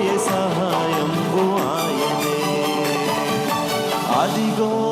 సహాయం ఆయనే. అదిగో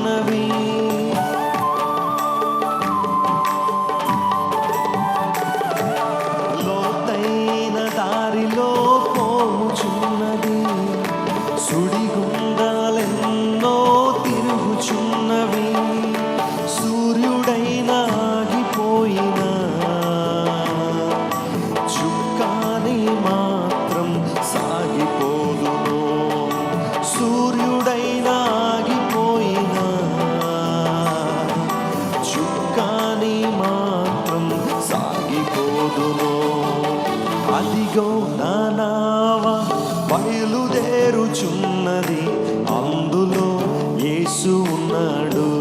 நவீன ఇదిగో నానావా బయలుదేరుచున్నది. అందులో యేసు ఉన్నాడు.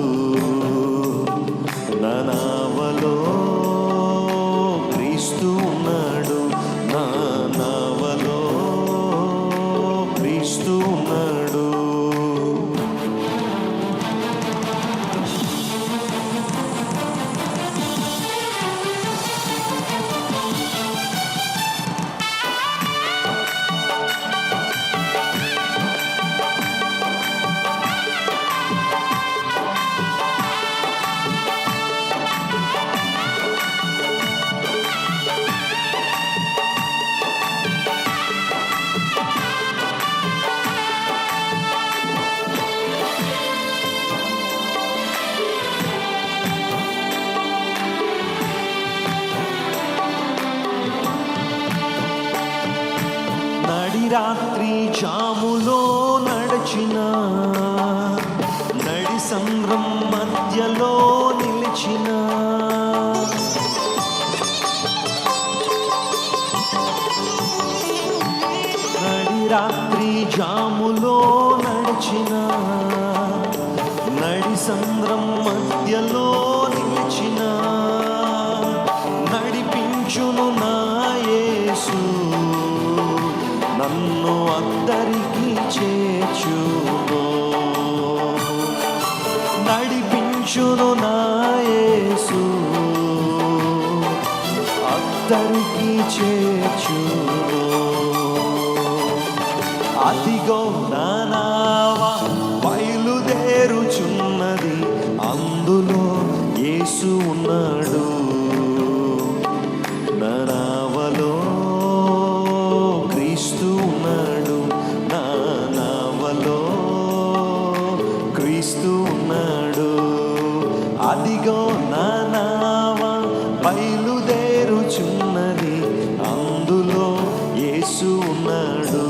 రాత్రి జాములో నడిచిన నడి సంద్రం మధ్యలో నిలిచిన. నడి రాత్రి జాములో నడిచిన నడి సంద్రం మధ్యలో నిలిచిన. అందరికి చేర్చును నడిపించును నాయసు అందరికీ అందరికి చేర్చును అదిగో బయలుదేరుచున్నది. అందులో యేసు ఉన్నాడు. యేసు ఉన్నాడు